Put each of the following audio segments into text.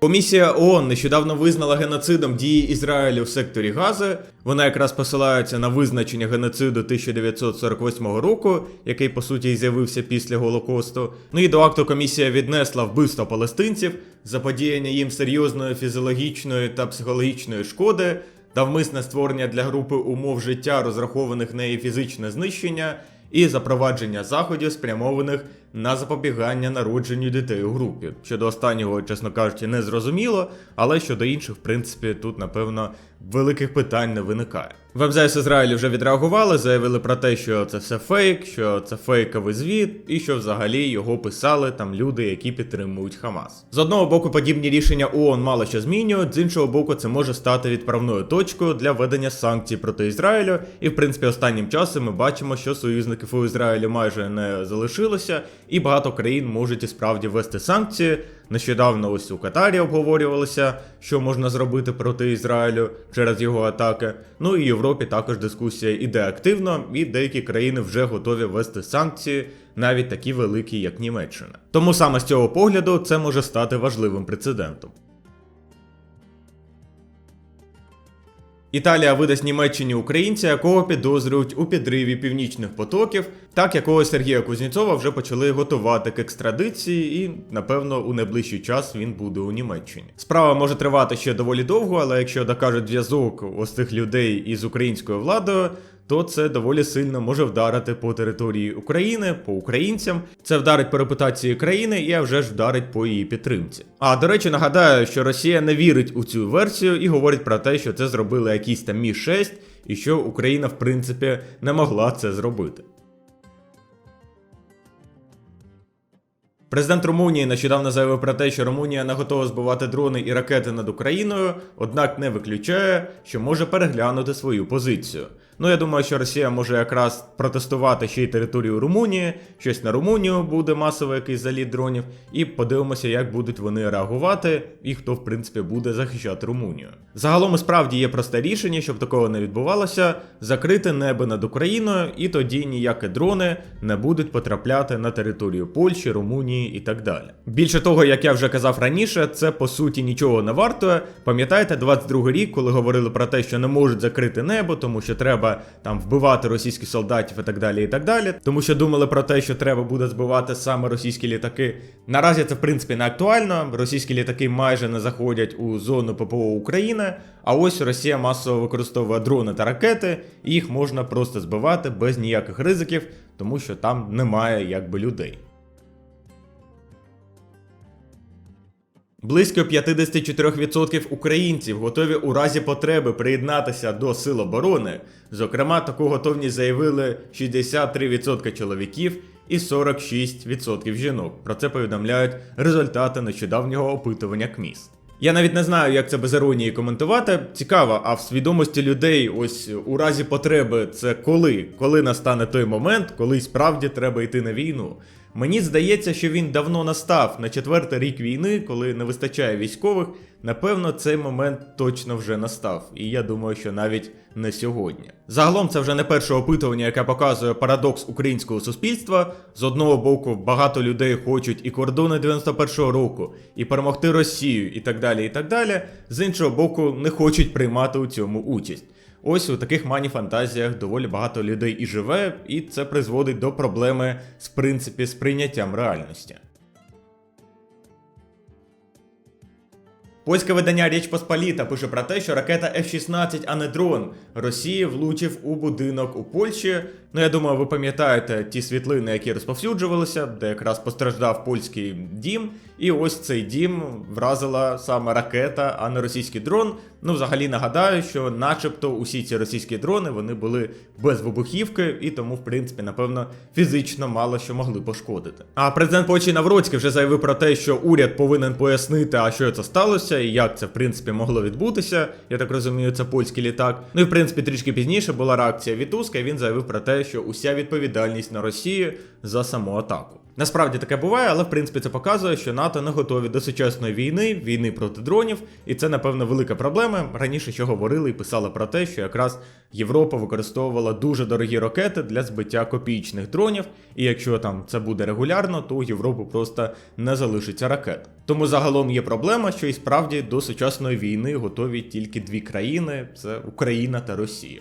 Комісія ООН нещодавно визнала геноцидом дії Ізраїлю в секторі Гази. Вона якраз посилається на визначення геноциду 1948 року, який по суті з'явився після Голокосту. Ну і до акту комісія віднесла вбивство палестинців, заподіяння їм серйозної фізіологічної та психологічної шкоди, навмисне створення для групи умов життя, розрахованих на її фізичне знищення, і запровадження заходів, спрямованих на запобігання народженню дітей у групі. Щодо останнього, чесно кажучи, не зрозуміло, але щодо інших, в принципі, тут, напевно, великих питань не виникає. МЗС Ізраїлю вже відреагували, заявили про те, що це все фейк, що це фейковий звіт, і що взагалі його писали там люди, які підтримують Хамас. З одного боку, подібні рішення ООН мало що змінюють, з іншого боку, це може стати відправною точкою для введення санкцій проти Ізраїлю. І в принципі, останнім часом ми бачимо, що союзників у Ізраїлі майже не залишилося, і багато країн можуть і справді ввести санкції. Нещодавно ось у Катарі обговорювалося, що можна зробити проти Ізраїлю через його атаки. Ну і в Європі також дискусія іде активно, і деякі країни вже готові ввести санкції, навіть такі великі, як Німеччина. Тому саме з цього погляду це може стати важливим прецедентом. Італія видасть Німеччині українця, якого підозрюють у підриві північних потоків, так якого Сергія Кузнєцова вже почали готувати к екстрадиції, і напевно у найближчий час він буде у Німеччині. Справа може тривати ще доволі довго, але якщо докажуть зв'язок ось цих людей із українською владою. То це доволі сильно може вдарити по території України, по українцям. Це вдарить по репутації країни і а вже ж вдарить по її підтримці. А до речі, нагадаю, що Росія не вірить у цю версію і говорить про те, що це зробили якісь там Мі 6 і що Україна, в принципі, не могла це зробити. Президент Румунії нещодавно заявив про те, що Румунія не готова збивати дрони і ракети над Україною, однак не виключає, що може переглянути свою позицію. Ну я думаю, що Росія може якраз протестувати ще й територію Румунії, щось на Румунію буде масовий якийсь заліт дронів, і подивимося, як будуть вони реагувати, і хто в принципі буде захищати Румунію. Загалом і справді є просте рішення, щоб такого не відбувалося: закрити небо над Україною, і тоді ніякі дрони не будуть потрапляти на територію Польщі, Румунії і так далі. Більше того, як я вже казав раніше, це по суті нічого не вартує. Пам'ятаєте, 22 рік, коли говорили про те, що не можуть закрити небо, тому що треба там вбивати російських солдатів і так далі, і так далі. Тому що думали про те, що треба буде збивати саме російські літаки. Наразі це в принципі не актуально. Російські літаки майже не заходять у зону ППО України. А ось Росія масово використовує дрони та ракети, і їх можна просто збивати без ніяких ризиків, тому що там немає якби людей. Близько 54% українців готові у разі потреби приєднатися до сил оборони. Зокрема, таку готовність заявили 63% чоловіків і 46% жінок. Про це повідомляють результати нещодавнього опитування КМІС. Я навіть не знаю, як це без іронії коментувати. Цікаво, а в свідомості людей, ось у разі потреби, це коли? Коли настане той момент, коли справді треба йти на війну. Мені здається, що він давно настав на четвертий рік війни, коли не вистачає військових. Напевно, цей момент точно вже настав, і я думаю, що навіть не сьогодні. Загалом це вже не перше опитування, яке показує парадокс українського суспільства. З одного боку, багато людей хочуть і кордони 91-го року, і перемогти Росію, і так далі. і так далі. З іншого боку, не хочуть приймати у цьому участь. Ось у таких маніфантазіях доволі багато людей і живе, і це призводить до проблеми з принципі сприйняттям реальності. Польське видання Річ Посполіта пише про те, що ракета F-16, а не дрон Росії влучив у будинок у Польщі. Ну я думаю, ви пам'ятаєте ті світлини, які розповсюджувалися, де якраз постраждав польський дім. І ось цей дім вразила саме ракета, а не російський дрон. Ну, взагалі нагадаю, що, начебто, усі ці російські дрони вони були без вибухівки, і тому, в принципі, напевно, фізично мало що могли пошкодити. А президент Польщі Навроцький вже заявив про те, що уряд повинен пояснити, а що це сталося, і як це в принципі могло відбутися. Я так розумію, це польський літак. Ну і в принципі трішки пізніше була реакція від Туска, і він заявив про те, що уся відповідальність на Росію, за саму атаку. Насправді таке буває, але в принципі це показує, що НАТО не готові до сучасної війни, війни проти дронів, і це, напевно, велика проблема. Раніше що говорили і писали про те, що якраз Європа використовувала дуже дорогі ракети для збиття копійчних дронів, і якщо там це буде регулярно, то у Європи просто не залишиться ракет. Тому загалом є проблема, що і справді до сучасної війни готові тільки дві країни: це Україна та Росія.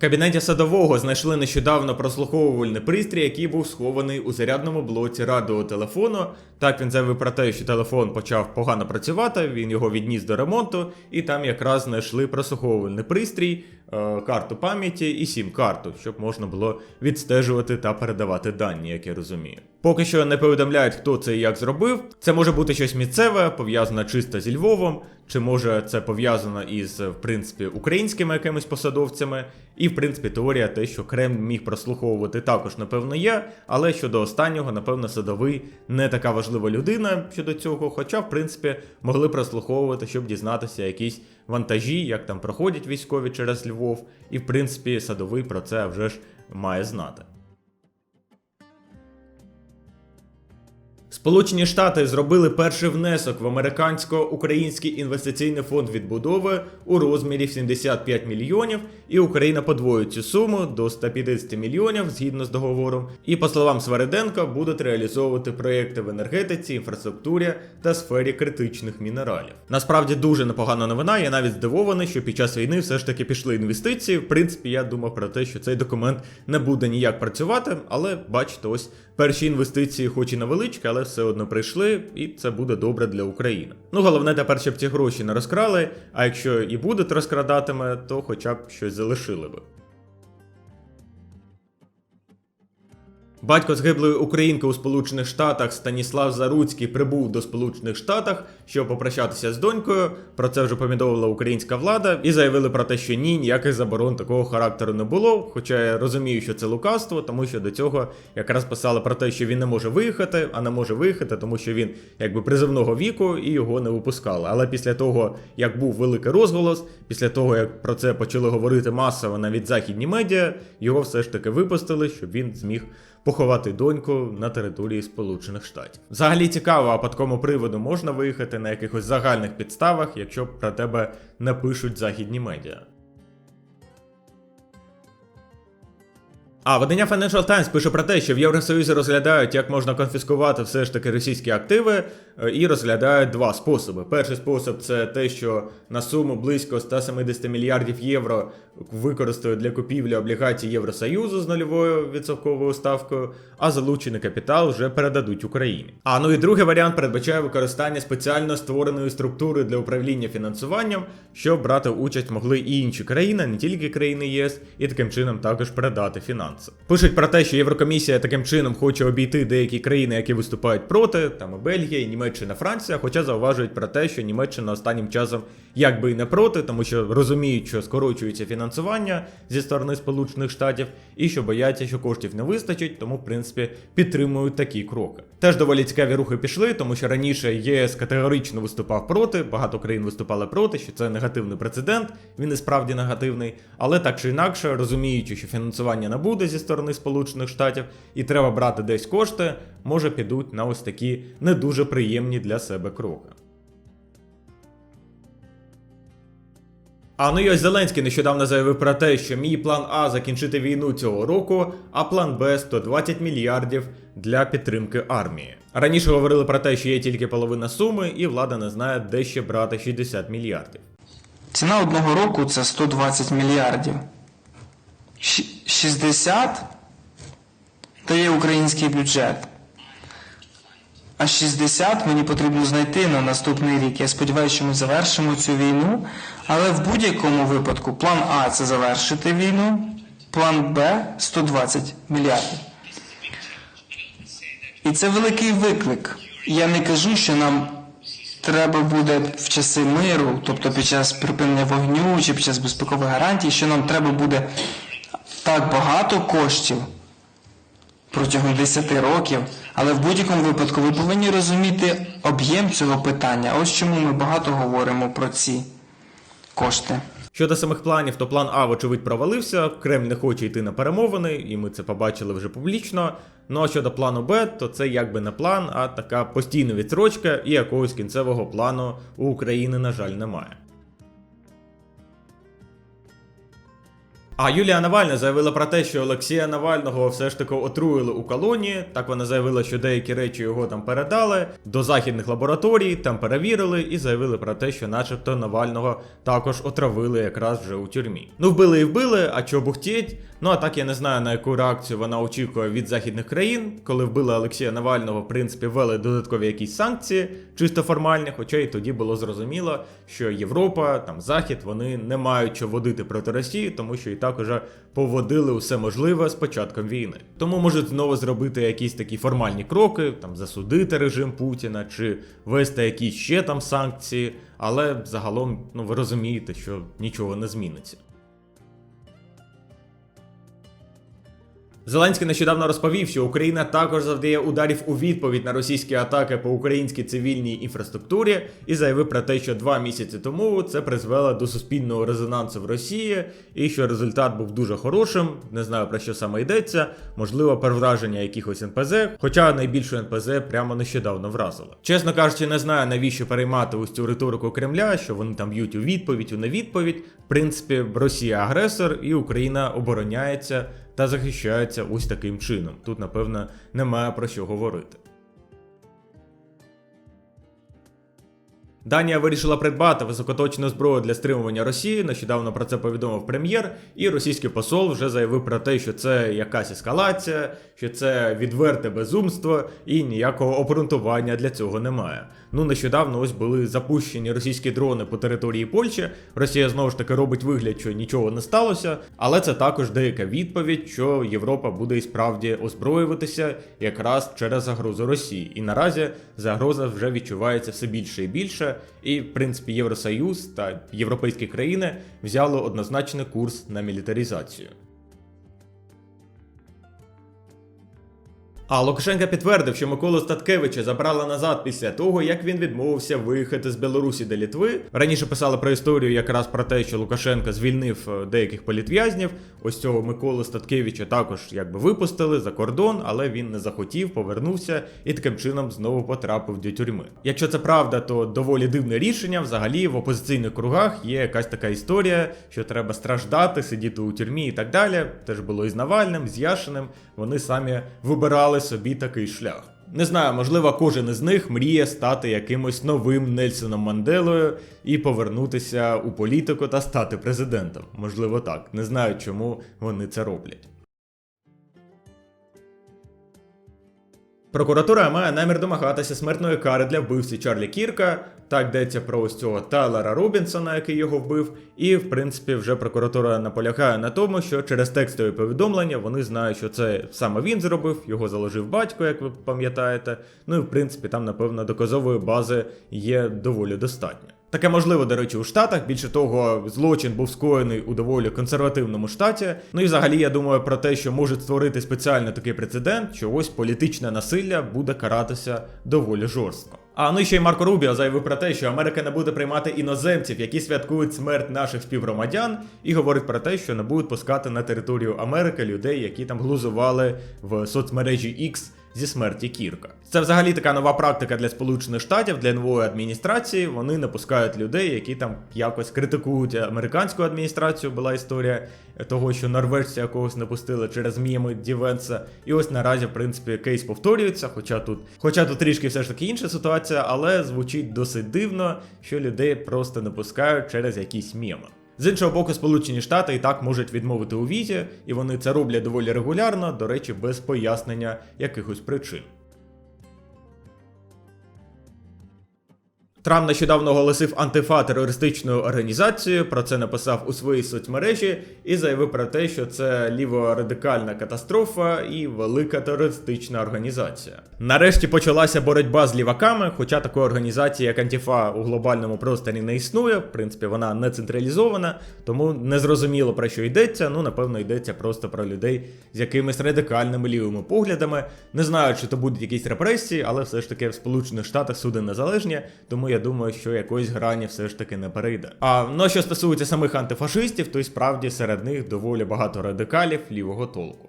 Кабінеті садового знайшли нещодавно прослуховувальний пристрій, який був схований у зарядному блоці радіотелефону. Так він заявив про те, що телефон почав погано працювати, він його відніс до ремонту, і там якраз знайшли прослуховувальний пристрій, е, карту пам'яті і сім-карту, щоб можна було відстежувати та передавати дані, як я розумію. Поки що не повідомляють, хто це і як зробив. Це може бути щось місцеве, пов'язане чисто зі Львовом, чи може це пов'язано із, в принципі, українськими якимись посадовцями. І, в принципі, теорія те, що Кремль міг прослуховувати також, напевно, є. Але щодо останнього, напевно, садовий не така важлива людина щодо цього. Хоча, в принципі, могли прослуховувати, щоб дізнатися якісь вантажі, як там проходять військові через Львов. І, в принципі, садовий про це вже ж має знати. Сполучені Штати зробили перший внесок в американсько-український інвестиційний фонд відбудови у розмірі 75 мільйонів, і Україна подвоїть цю суму до 150 мільйонів згідно з договором. І по словам Свириденка, будуть реалізовувати проекти в енергетиці, інфраструктурі та сфері критичних мінералів. Насправді дуже непогана новина. Я навіть здивований, що під час війни все ж таки пішли інвестиції. В принципі, я думав про те, що цей документ не буде ніяк працювати, але бачите, ось перші інвестиції, хоч і невеличкі, але все одно прийшли, і це буде добре для України. Ну головне тепер, щоб ці гроші не розкрали. А якщо і будуть розкрадатиме, то хоча б щось залишили би. Батько згиблої українки у Сполучених Штатах Станіслав Заруцький прибув до Сполучених Штатах, щоб попрощатися з донькою. Про це вже повідомила українська влада і заявили про те, що ні, ніяких заборон такого характеру не було. Хоча я розумію, що це лукавство, тому що до цього якраз писали про те, що він не може виїхати, а не може виїхати, тому що він якби призивного віку і його не випускали. Але після того, як був великий розголос, після того як про це почали говорити масово навіть західні медіа, його все ж таки випустили, щоб він зміг поховати доньку на території Сполучених Штатів. Взагалі цікаво, а по такому приводу можна виїхати на якихось загальних підставах, якщо про тебе напишуть західні медіа. А видання Financial Times пише про те, що в Євросоюзі розглядають, як можна конфіскувати все ж таки російські активи, і розглядають два способи. Перший спосіб це те, що на суму близько 170 мільярдів євро використають для купівлі облігацій Євросоюзу з нульовою відсотковою ставкою, а залучений капітал вже передадуть Україні. А ну і другий варіант передбачає використання спеціально створеної структури для управління фінансуванням, щоб брати участь могли і інші країни, не тільки країни ЄС, і таким чином також передати фінанси. Пишуть про те, що Єврокомісія таким чином хоче обійти деякі країни, які виступають проти, там і Бельгія, і Німеччина, Франція, хоча зауважують про те, що Німеччина останнім часом якби і не проти, тому що розуміють, що скорочується фінансування зі сторони Сполучених Штатів, і що бояться, що коштів не вистачить, тому в принципі підтримують такі кроки. Теж доволі цікаві рухи пішли, тому що раніше ЄС категорично виступав проти, багато країн виступали проти, що це негативний прецедент. Він і справді негативний, але так чи інакше, розуміючи, що фінансування не буде зі сторони Сполучених Штатів, і треба брати десь кошти, може підуть на ось такі не дуже приємні для себе кроки. А ну і ось Зеленський нещодавно заявив про те, що мій план А закінчити війну цього року, а план Б 120 мільярдів для підтримки армії. Раніше говорили про те, що є тільки половина суми, і влада не знає, де ще брати 60 мільярдів. Ціна одного року це 120 мільярдів. Щ- 60 дає український бюджет. А 60 мені потрібно знайти на наступний рік. Я сподіваюся, що ми завершимо цю війну. Але в будь-якому випадку план А це завершити війну, план Б 120 мільярдів. І це великий виклик. Я не кажу, що нам треба буде в часи миру, тобто під час припинення вогню чи під час безпекових гарантій, що нам треба буде так багато коштів протягом 10 років, але в будь-якому випадку ви повинні розуміти об'єм цього питання. Ось чому ми багато говоримо про ці кошти. Щодо самих планів, то план А, вочевидь, провалився. Кремль не хоче йти на перемовини, і ми це побачили вже публічно. Ну а щодо плану Б, то це якби не план, а така постійна відсрочка, і якогось кінцевого плану у України, на жаль, немає. А Юлія Навальна заявила про те, що Олексія Навального все ж таки отруїли у колонії. Так вона заявила, що деякі речі його там передали до західних лабораторій, там перевірили і заявили про те, що, начебто, Навального також отравили якраз вже у тюрмі. Ну, вбили і вбили, а чого бухтіть? Ну а так я не знаю на яку реакцію вона очікує від західних країн. Коли вбили Олексія Навального, в принципі, ввели додаткові якісь санкції, чисто формальні, хоча і тоді було зрозуміло, що Європа, там Захід, вони не мають що водити проти Росії, тому що і так уже поводили усе можливе з початком війни. Тому можуть знову зробити якісь такі формальні кроки, там засудити режим Путіна чи ввести якісь ще там санкції, але загалом, ну ви розумієте, що нічого не зміниться. Зеленський нещодавно розповів, що Україна також завдає ударів у відповідь на російські атаки по українській цивільній інфраструктурі і заявив про те, що два місяці тому це призвело до суспільного резонансу в Росії, і що результат був дуже хорошим. Не знаю про що саме йдеться, можливо, про враження якихось НПЗ, хоча найбільше НПЗ прямо нещодавно вразило. Чесно кажучи, не знаю навіщо переймати ось цю риторику Кремля, що вони там б'ють у відповідь, у невідповідь. В принципі, Росія агресор і Україна обороняється та захищається ось таким чином. Тут, напевно, немає про що говорити. Данія вирішила придбати високоточну зброю для стримування Росії. Нещодавно про це повідомив прем'єр, і російський посол вже заявив про те, що це якась ескалація, що це відверте безумство і ніякого обґрунтування для цього немає. Ну нещодавно ось були запущені російські дрони по території Польщі. Росія знову ж таки робить вигляд, що нічого не сталося, але це також деяка відповідь, що Європа буде і справді озброюватися якраз через загрозу Росії. І наразі загроза вже відчувається все більше і більше. І, в принципі, Євросоюз та європейські країни взяли однозначний курс на мілітаризацію. А Лукашенка підтвердив, що Миколу Статкевича забрали назад після того, як він відмовився виїхати з Білорусі до Літви. Раніше писали про історію якраз про те, що Лукашенко звільнив е, деяких політв'язнів. Ось цього Миколу Статкевича також якби випустили за кордон, але він не захотів, повернувся і таким чином знову потрапив до тюрми. Якщо це правда, то доволі дивне рішення. Взагалі в опозиційних кругах є якась така історія, що треба страждати, сидіти у тюрмі і так далі. Теж було і з Навальним, з Яшиним. Вони самі вибирали собі такий шлях. Не знаю, можливо, кожен із них мріє стати якимось новим Нельсоном Манделою і повернутися у політику та стати президентом. Можливо, так. Не знаю, чому вони це роблять. Прокуратура має намір домагатися смертної кари для вбивці Чарлі Кірка. Так йдеться про ось цього Тайлера Робінсона, який його вбив. І, в принципі, вже прокуратура наполягає на тому, що через текстові повідомлення вони знають, що це саме він зробив, його заложив батько, як ви пам'ятаєте. Ну і в принципі там, напевно, доказової бази є доволі достатньо. Таке можливо, до речі, у Штатах. Більше того, злочин був скоєний у доволі консервативному штаті. Ну і взагалі я думаю про те, що можуть створити спеціально такий прецедент, що ось політичне насилля буде каратися доволі жорстко. А ну і ще й Марко Рубіо заявив про те, що Америка не буде приймати іноземців, які святкують смерть наших співгромадян, і говорить про те, що не будуть пускати на територію Америки людей, які там глузували в соцмережі X зі смерті Кірка. Це взагалі така нова практика для Сполучених Штатів, для нової адміністрації. Вони не пускають людей, які там якось критикують американську адміністрацію. Була історія того, що норвежця якогось не пустили через міми Дівенса. І ось наразі, в принципі, кейс повторюється. Хоча тут, хоча тут трішки все ж таки інша ситуація, але звучить досить дивно, що людей просто не пускають через якісь міми. З іншого боку, Сполучені Штати і так можуть відмовити у візі, і вони це роблять доволі регулярно, до речі, без пояснення якихось причин. Трамп нещодавно оголосив антифа терористичною організацією, про це написав у своїй соцмережі і заявив про те, що це ліворадикальна катастрофа і велика терористична організація. Нарешті почалася боротьба з ліваками, хоча такої організації, як Антіфа у глобальному просторі не існує. В принципі, вона не централізована, тому не зрозуміло про що йдеться. Ну, напевно, йдеться просто про людей з якимись радикальними лівими поглядами. Не знаю, чи то будуть якісь репресії, але все ж таки в Сполучених Штатах суди незалежні, тому я думаю, що якоїсь грані все ж таки не перейде. А ну що стосується самих антифашистів, то й справді серед них доволі багато радикалів лівого толку.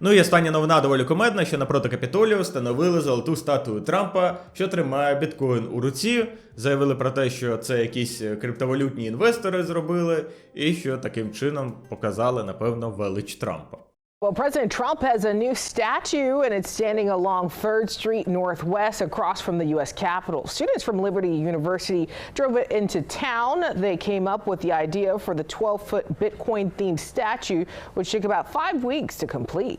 Ну і остання новина доволі комедна, що напроти Капітолію встановили золоту статую Трампа, що тримає біткоін у руці. Заявили про те, що це якісь е, криптовалютні інвестори зробили, і що таким чином показали, напевно, велич Трампа. Well, President Trump has a new statue, and it's standing along 3rd Street Northwest across from the U.S. Capitol. Students from Liberty University drove it into town. They came up with the idea for the 12 foot Bitcoin themed statue, which took about five weeks to complete.